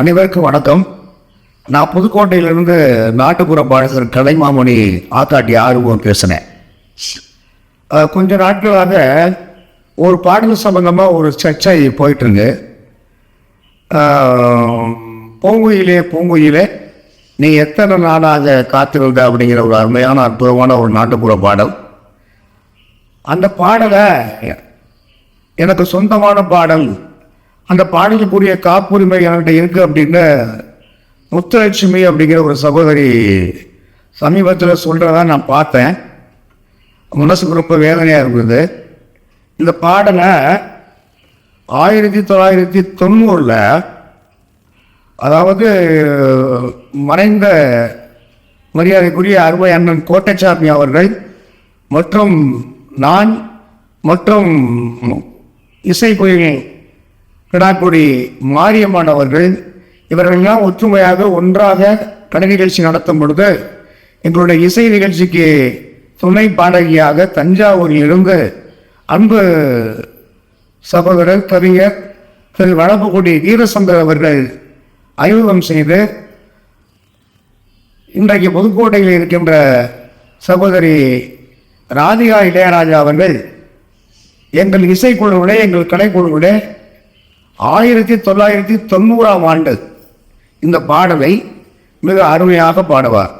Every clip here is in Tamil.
அனைவருக்கும் வணக்கம். நான் புதுக்கோட்டையிலிருந்து நாட்டுப்புற பாடகர் கலைமாமணி ஆத்தாட்டி ஆர்வம் பேசினேன். கொஞ்ச நாட்களாக ஒரு பாடல் சம்பந்தமாக ஒரு சர்ச்சை போயிட்டுருங்க பூங்குயிலே பூங்குயிலே நீ எத்தனை நாளாக காத்திருந்த அப்படிங்கிற ஒரு அருமையான அற்புதமான ஒரு நாட்டுப்புற பாடல். அந்த பாடலை எனக்கு சொந்தமான பாடல் அந்த பாடலுக்குரிய காப்புரிமை என்கிட்ட இருக்கு அப்படின்னு முத்துலட்சுமி அப்படிங்கிற ஒரு சகோதரி சமீபத்தில் சொல்கிறதா நான் பார்த்தேன். மனசுக்கு ரொம்ப வேதனையாக இருந்தது. இந்த பாடலை ஆயிரத்தி தொள்ளாயிரத்தி தொண்ணூறில் அதாவது மறைந்த மரியாதைக்குரிய அருமை அண்ணன் கோட்டைச்சாமி அவர்கள் மற்றும் நான் மற்றும் இசை இசைக்குயில் கிடாக்குடி மாரியம்மன் அவர்கள் இவர்களெல்லாம் ஒற்றுமையாக ஒன்றாக கலை நிகழ்ச்சி நடத்தும் பொழுது எங்களுடைய இசை நிகழ்ச்சிக்கு துணை பாடகியாக தஞ்சாவூரில் இருந்து அன்பு சகோதரர் கவிஞர் திரு வளப்புக்குடி வீரசந்தர் அவர்கள் அறிமுகம் செய்து இன்றைக்கு புதுக்கோட்டையில் இருக்கின்ற சகோதரி ராதிகா இளையராஜா அவர்கள் எங்கள் இசைக்குழுவிலே எங்கள் கலைக்குழுவிலே ஆயிரத்தி தொள்ளாயிரத்தி தொண்ணூறாம் ஆண்டு இந்த பாடலை மிக அருமையாக பாடுவார்.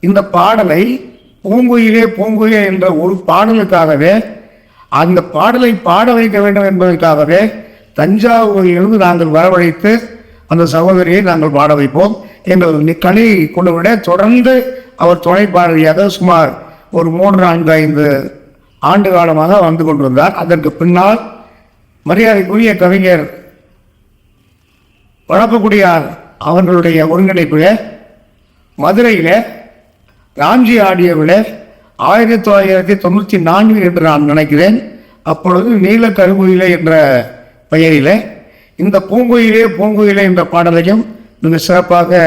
இந்த பாடலை பூங்குயிலே பூங்குயிலே என்ற ஒரு பாடலுக்காகவே அந்த பாடலை பாட வைக்க வேண்டும் என்பதற்காகவே தஞ்சாவூரிலிருந்து நாங்கள் வரவழைத்து அந்த சகோதரியை நாங்கள் பாட வைப்போம் எங்கள் நி- கொண்டு விட தொடர்ந்து அவர் துணை பாடலியாக சுமார் ஒரு மூன்று நான்கு ஐந்து ஆண்டு காலமாக வந்து கொண்டிருந்தார். அதற்கு பின்னால் மரியாதைக்குரிய கவிஞர் வழக்கக்கூடியார் அவர்களுடைய ஒருங்கிணைப்பில் மதுரையில் ராம்ஜி ஆடியோவில் ஆயிரத்தி தொள்ளாயிரத்தி தொண்ணூற்றி நான்கு என்று நான் நினைக்கிறேன். அப்பொழுது நீல கருங்குயிலே என்ற பெயரில் இந்த பூங்குயிலே பூங்குயிலே என்ற பாடலையும் மிக சிறப்பாக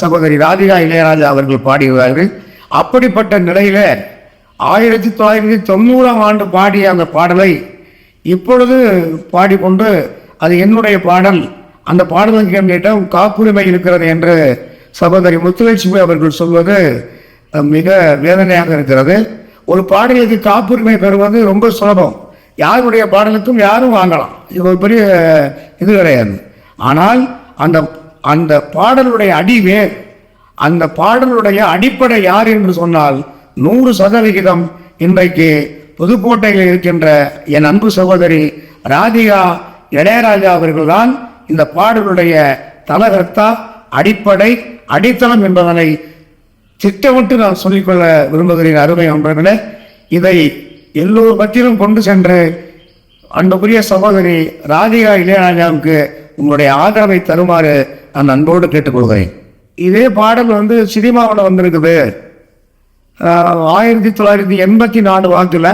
சகோதரி ராதிகா இளையராஜா அவர்கள் பாடியுள்ளார்கள். அப்படிப்பட்ட நிலையில் ஆயிரத்தி தொள்ளாயிரத்தி தொண்ணூறாம் ஆண்டு பாடிய அந்த பாடலை இப்பொழுது பாடிக்கொண்டு அது என்னுடைய பாடல். அந்த பாடலுக்கு கேட்டால் காப்புரிமை இருக்கிறது என்று சகோதரி முத்துலட்சுமி அவர்கள் சொல்வது மிக வேதனையாக இருக்கிறது. ஒரு பாடலுக்கு காப்புரிமை பெறுவது ரொம்ப சுலபம். யாருடைய பாடலுக்கும் யாரும் வாங்கலாம். இது ஒரு பெரிய இது கிடையாது. ஆனால் அந்த அந்த பாடலுடைய அடிவேர் அந்த பாடலுடைய அடிப்படை யார் என்று சொன்னால் நூறு சதவிகிதம் இன்றைக்கு புதுக்கோட்டையில் இருக்கின்ற என் அன்பு சகோதரி ராதிகா இளையராஜா அவர்கள்தான் இந்த பாடலுடைய தலகர்த்தா அடிப்படை அடித்தளம் என்பதனை திட்டமிட்டு நான் சொல்லிக்கொள்ள விரும்புகிறேன் அருமை ஒன்றர்களே இதை எல்லோர் பற்றிலும் கொண்டு சென்று அன்புக்குரிய சகோதரி ராதிகா இளையராஜாவுக்கு உங்களுடைய ஆதரவை தருமாறு நான் அன்போடு கேட்டுக்கொள்கிறேன். இதே பாடல் வந்து சினிமாவில் வந்திருக்குது. ஆயிரத்தி தொள்ளாயிரத்தி எண்பத்தி நாலு வாக்கில்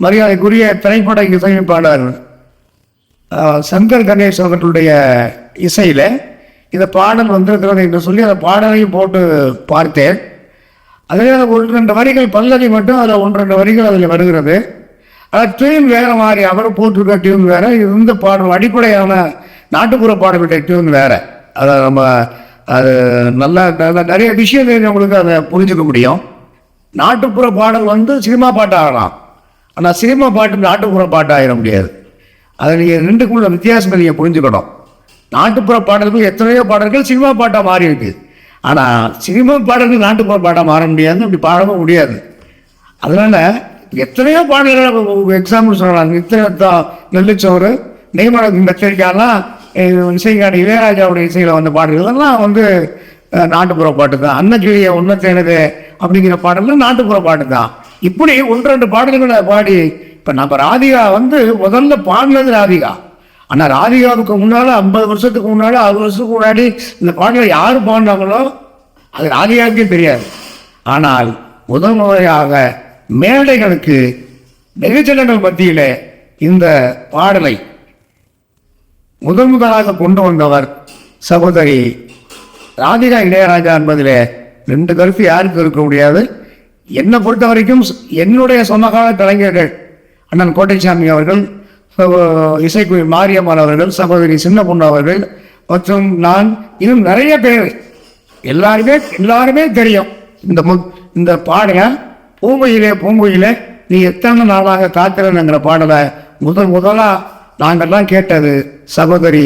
மரியாதைக்குரிய திரைப்பட இசையமைப்பாளர் சங்கர் கணேஷ் அவர்களுடைய இசையில் இந்த பாடல் வந்திருக்கிறது என்று சொல்லி அந்த பாடலையும் போட்டு பார்த்தேன். அதில் ஒன்று ரெண்டு வரிகள் பல்லவி மட்டும் அதில் ஒன்று ரெண்டு வரிகள் அதில் வருகிறது. ஆனால் டியூன் வேறு மாதிரி அவர் போட்டிருக்க டியூன் வேறு இந்த பாடல் அடிப்படையான நாட்டுப்புற பாடலுடைய டியூன் வேறு. அதை நம்ம அது நல்லா நிறைய விஷயம் தெரிஞ்சவங்களுக்கு அதை புரிஞ்சுக்க முடியும். நாட்டுப்புற பாடல் வந்து சினிமா பாட்டு ஆகலாம் ஆனால் சினிமா பாட்டு நாட்டுப்புற பாட்டு ஆகிட முடியாது. அதை நீங்கள் ரெண்டுக்குள்ள வித்தியாசத்தை நீங்கள் புரிஞ்சுக்கணும். நாட்டுப்புற பாடல்கள் எத்தனையோ பாடல்கள் சினிமா பாட்டாக மாறி இருக்கு. ஆனால் சினிமா பாடல்கள் நாட்டுப்புற பாட்டாக மாற முடியாது அப்படி பாடவும் முடியாது. அதனால எத்தனையோ பாடல்கள் எக்ஸாம்பிள் சொல்லலாம். நித்திரத்தா நெல்லிச்சோறு நெய்மரம் கத்திரிக்காலாம் இசைக்கான இளையராஜாவுடைய இசையில் வந்த பாடல்கள் எல்லாம் வந்து நாட்டுப்புற பாட்டு தான் அன்னக்கிளிய உன்னத்தேனது அப்படிங்கிற பாடல்கள் நாட்டுப்புற பாட்டு தான் இப்படி ஒன்று ரெண்டு பாடல்களை பாடி இப்போ நம்ம ராதிகா வந்து முதல்ல பாடினது ராதிகா. ஆனால் ராதிகாவுக்கு முன்னால் ஐம்பது வருஷத்துக்கு முன்னால் அறுபது வருஷத்துக்கு முன்னாடி இந்த பாடலை யார் பாடினாங்களோ அது ராதிகாவுக்கே தெரியாது. ஆனால் முதல் முறையாக மேடைகளுக்கு வெகுஜனங்கள் மத்தியில் இந்த பாடலை முதன் முதலாக கொண்டு வந்தவர் சகோதரி ராதிகா இளையராஜா என்பதிலே ரெண்டு கருத்து யாருக்கு இருக்க முடியாது? என்னை பொறுத்த வரைக்கும் என்னுடைய சொந்தகால கலைஞர்கள் அண்ணன் கோட்டைசாமி அவர்கள் அஹ், இசைக்குழு மாரியம்மன் அவர்கள் சகோதரி சின்ன பொண்ணு அவர்கள் மற்றும் நான் இன்னும் நிறைய பேர். எல்லாருமே எல்லாருமே தெரியும். இந்த மு- இந்த பாடல பூங்குயிலே பூங்குயிலே நீ எத்தனை நாளாக காத்திரனுங்கிற பாடலை முதல் முதலாக நாங்கள்லாம் கேட்டது சகோதரி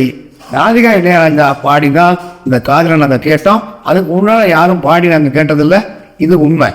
ராதிகா இளையராஜா பாடி தான் இந்த காதலை நாங்கள் கேட்டோம் அதுக்கு முன்னால் யாரும் பாடி நாங்கள் கேட்டதில்லை. இது உண்மை.